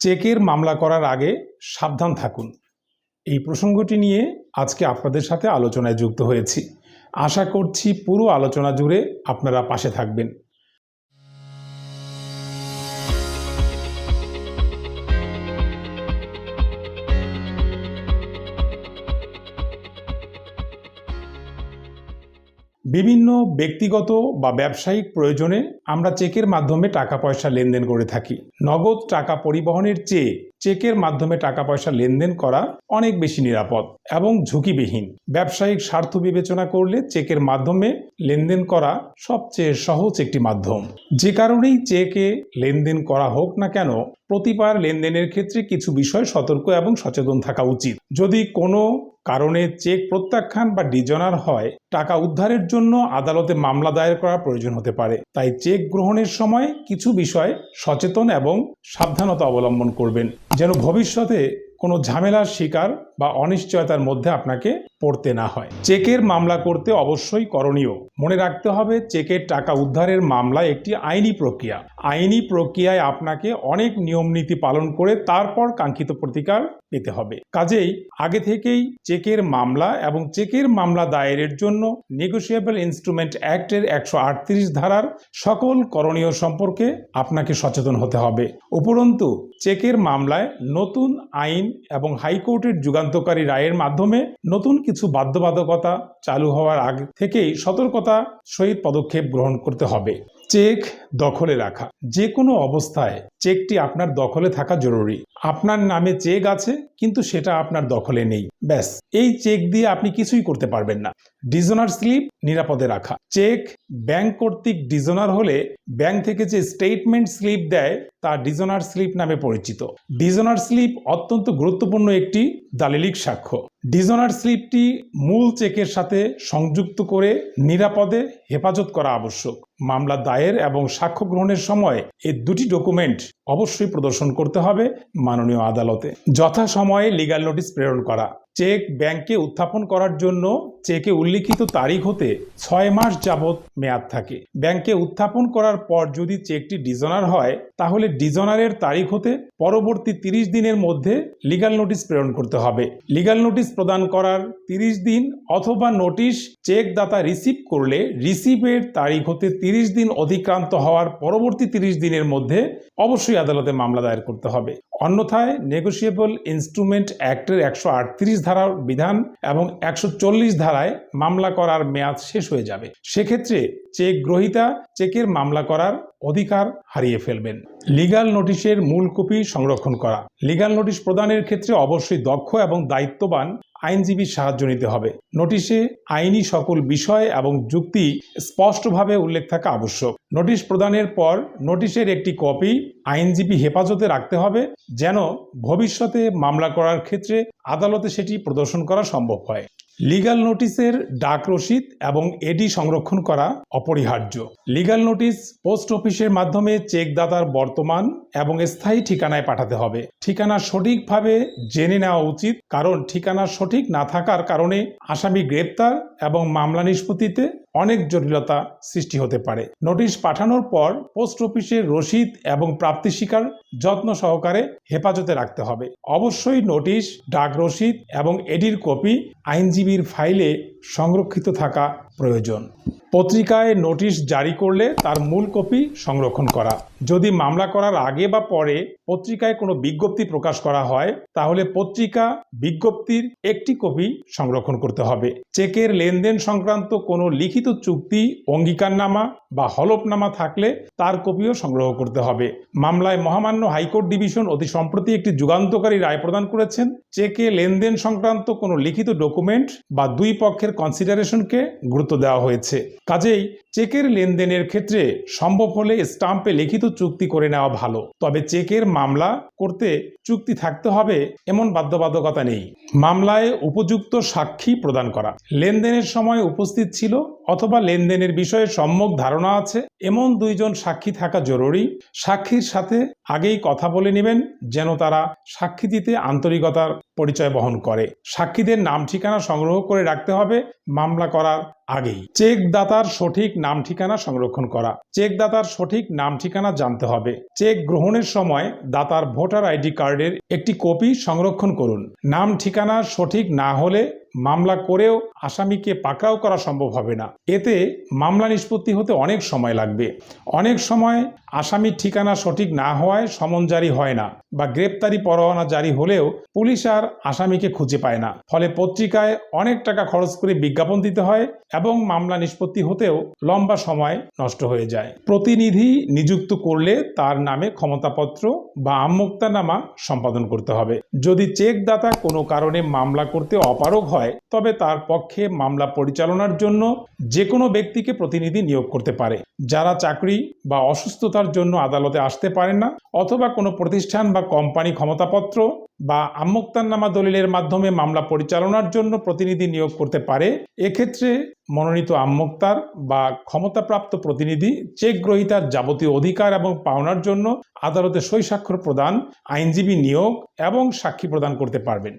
চেকের মামলা করার আগে সাবধান থাকুন। এই প্রসঙ্গটি নিয়ে আজকে আপনাদের সাথে আলোচনায় যুক্ত হয়েছি। আশা করছি পুরো আলোচনা জুড়ে আপনারা পাশে থাকবেন। বিভিন্ন ব্যক্তিগত বা ব্যবসায়িক প্রয়োজনে আমরা চেকের মাধ্যমে টাকা পয়সা লেনদেন করে থাকি। নগদ টাকা পরিবহনের চেয়ে চেকের মাধ্যমে টাকা পয়সা লেনদেন করা অনেক বেশি নিরাপদ এবং ঝুঁকিবিহীন। ব্যবসায়িক স্বার্থ বিবেচনা করলে চেকের মাধ্যমে লেনদেন করা সবচেয়ে সহজ একটি মাধ্যম। যে কারণেই চেকে লেনদেন করা হোক না কেন, প্রতিবার লেনদেনের ক্ষেত্রে কিছু বিষয় সতর্ক এবং সচেতন থাকা উচিত। যদি কোনো কারণে চেক প্রত্যাখ্যান বা ডিজনার হয়, টাকা উদ্ধারের জন্য আদালতে মামলা দায়ের করার প্রয়োজন হতে পারে। তাই চেক গ্রহণের সময় কিছু বিষয় সচেতন এবং সাবধানতা অবলম্বন করবেন। যেন ভবিষ্যতে কোনো ঝামেলার শিকার বা অনিশ্চয়তার মধ্যে আপনাকে পড়তে না হয়। চেকের মামলা করতে অবশ্যই করণীয়। মনে রাখতে হবে, চেকের টাকা উদ্ধারের মামলা একটি আইনি প্রক্রিয়া। আইনি প্রক্রিয়ায় আপনাকে অনেক নিয়মনীতি পালন করে তারপর কাঙ্ক্ষিত প্রতিকার পেতে হবে। কাজেই আগে থেকেই চেকের মামলা এবং চেকের মামলা দায়েরের জন্য নেগোসিয়েবল ইনস্ট্রুমেন্ট অ্যাক্টের একশো আটত্রিশ ধারার সকল করণীয় সম্পর্কে আপনাকে সচেতন হতে হবে। উপরন্তু, চেকের মামলায় নতুন আইন এবং হাইকোর্টের যুগান্তকারী রায়ের মাধ্যমে নতুন কিছু বাধ্যবাধকতা চালু হওয়ার আগে থেকেই সতর্কতা সহিত পদক্ষেপ গ্রহণ করতে হবে। চেক দখলে রাখা। যে কোনো অবস্থায় চেকটি আপনার দখলে থাকা জরুরি। আপনার নামে চেক আছে, কিন্তু সেটা আপনার দখলে নেই। ব্যাস, এই চেক দিয়ে আপনি কিছুই করতে পারবেন না। ডিজোনার স্লিপ নিরাপদে রাখা। চেক ব্যাংক কর্তৃক ডিজোনার হলে ব্যাংক থেকে যে স্টেটমেন্ট স্লিপ দেয়, তা ডিজোনার স্লিপ নামে পরিচিত। ডিজোনার স্লিপ অত্যন্ত গুরুত্বপূর্ণ একটি দালিলিক সাক্ষ্য। ডিজোনার স্লিপটি মূল চেকের সাথে সংযুক্ত করে নিরাপদে হেফাজত করা আবশ্যক। মামলা দায়ের এবং সাক্ষ্য গ্রহণের সময় এই দুটি ডকুমেন্ট অবশ্যই প্রদর্শন করতে হবে মাননীয় আদালতে। যথাসময়ে লিগাল নোটিশ প্রেরণ করা। চেক ব্যাংকে উত্থাপন করার জন্য চেকে উল্লিখিত তারিখ হতে ছয় মাস যাবৎ মেয়াদ থাকে। ব্যাংকে উত্থাপন করার পর যদি চেকটি ডিজনার হয়, তাহলে ডিজনারের তারিখ হতে পরবর্তী তিরিশ দিনের মধ্যে লিগাল নোটিশ প্রেরণ করতে হবে। লিগাল নোটিশ প্রদান করার তিরিশ দিন অথবা নোটিশ চেক দাতা রিসিভ করলে রিসিভের তারিখ হতে তিরিশ দিন অতিক্রান্ত হওয়ার পরবর্তী তিরিশ দিনের মধ্যে অবশ্যই আদালতে মামলা দায়ের করতে হবে। অন্যথায় নেগোসিয়েবল ইনস্ট্রুমেন্ট অ্যাক্টের একশো আটত্রিশ ধারার বিধান এবং একশো চল্লিশ ধারায় মামলা করার মেয়াদ শেষ হয়ে যাবে। সেক্ষেত্রে চেক গ্রহীতা চেকের মামলা করার অধিকার হারিয়ে ফেলবেন। লিগাল নোটিশের মূল কপি সংরক্ষণ করা। লিগাল নোটিশ প্রদানের ক্ষেত্রে অবশ্যই দক্ষ এবং দায়িত্ববান আইনজীবীর সাহায্য নিতে হবে। নোটিশে আইনি সকল বিষয় এবং যুক্তি স্পষ্টভাবে উল্লেখ থাকা আবশ্যক। নোটিশ প্রদানের পর নোটিশের একটি কপি আইনজীবী হেফাজতে রাখতে হবে যেন ভবিষ্যতে মামলা করার ক্ষেত্রে আদালতে সেটি প্রদর্শন করা সম্ভব হয়। লিগ্যাল নোটিশের ডাক রসিদ এবং এডি সংরক্ষণ করা অপরিহার্য। লিগাল নোটিশ পোস্ট অফিসের মাধ্যমে চেকদাতার বর্তমান এবং স্থায়ী ঠিকানায় পাঠাতে হবে। ঠিকানা সঠিকভাবে জেনে নেওয়া উচিত, কারণ ঠিকানা সঠিক না থাকার কারণে আসামি গ্রেপ্তার এবং মামলা নিষ্পত্তিতে অনেক জটিলতা সৃষ্টি হতে পারে। নোটিশ পাঠানোর পর পোস্ট অফিসের রসিদ এবং প্রাপ্তি শিকার যত্ন সহকারে হেফাজতে রাখতে হবে। অবশ্যই নোটিশ ডাক রসিদ এবং এডির কপি আইনজীবীর ফাইলে সংরক্ষিত থাকা প্রয়োজন। পত্রিকায় নোটিশ জারি করলে তার মূল কপি সংরক্ষণ করা। যদি মামলা করার আগে বা পরে পত্রিকায় কোনো বিজ্ঞপ্তি প্রকাশ করা হয়, তাহলে পত্রিকা বিজ্ঞপ্তির একটি কপি সংরক্ষণ করতে হবে। চেকের লেনদেন সংক্রান্ত কোনো লিখিত চুক্তি, অঙ্গীকারনামা বা হলফনামা থাকলে তার কপিও সংগ্রহ করতে হবে। মামলায় মহামান্য হাইকোর্ট ডিভিশন অতি সম্প্রতি একটি যুগান্তকারী রায় প্রদান করেছেন। চেকে লেনদেন সংক্রান্ত কোনো লিখিত ডকুমেন্ট বা দুই পক্ষের কনসিডারেশনকে গুরুত্ব দেওয়া হয়েছে। কাজেই চেকের লেনদেনের ক্ষেত্রে সম্ভব হলে স্টাম্পে লিখিত চুক্তি করে নেওয়া ভালো। তবে চেকের মামলা করতে চুক্তি থাকতে হবে এমন বাধ্যবাধকতা নেই। মামলায় উপযুক্ত সাক্ষী প্রদান করা। লেনদেনের সময় উপস্থিত ছিল অথবা লেনদেনের বিষয়ে সম্যক ধারণা আছে, এমন দুইজন সাক্ষী থাকা জরুরি। সাক্ষীর সাথে আগেই কথা বলে নেবেন যেন তারা সাক্ষী দিতে আন্তরিকতার পরিচয় বহন করে। সাক্ষীদের নাম ঠিকানা সংগ্রহ করে রাখতে হবে। মামলা করার আগেই। চেক দাতার সঠিক নাম ঠিকানা সংরক্ষণ করা। চেক দাতার সঠিক নাম ঠিকানা জানতে হবে। চেক গ্রহণের সময় দাতার ভোটার আইডি কার্ডের একটি কপি সংরক্ষণ করুন। নাম ঠিকানা সঠিক না হলে মামলা করেও আসামিকে পাকড়াও করা সম্ভব হবে না। এতে মামলা নিষ্পত্তি হতে অনেক সময় লাগবে। অনেক সময় আসামির ঠিকানা সঠিক না হওয়ায় সমন জারি হয় না বা গ্রেপ্তারি পরোয়ানা জারি হলেও পুলিশ আর আসামিকে খুঁজে পায় না। ফলে পত্রিকায় অনেক টাকা খরচ করে বিজ্ঞাপন দিতে হয় এবং মামলা নিষ্পত্তি হতেও লম্বা সময় নষ্ট হয়ে যায়। প্রতিনিধি নিযুক্ত করলে তার নামে ক্ষমতাপত্র বা আমুক্তানামা সম্পাদন করতে হবে। যদি চেকদাতা কোনো কারণে মামলা করতে অপারগ হয় তবে তার পক্ষে মামলা পরিচালনার জন্য যে কোনো ব্যক্তিকে প্রতিনিধি নিয়োগ করতে পারে। যারা চাকরি বা অসুস্থতার জন্য আদালতে আসতে পারেন না অথবা কোনো প্রতিষ্ঠান বা কোম্পানি ক্ষমতাপত্র বা আমোক্তারনামা দলিলের মাধ্যমে মামলা পরিচালনার জন্য প্রতিনিধি নিয়োগ করতে পারে, এক্ষেত্রে মনোনীত আমোক্তার বা ক্ষমতাপ্রাপ্ত প্রতিনিধি চেক গ্রহীতার যাবতীয় অধিকার এবং পাওনার জন্য আদালতে সই স্বাক্ষর প্রদান, আইনজীবী নিয়োগ এবং সাক্ষী প্রদান করতে পারবেন।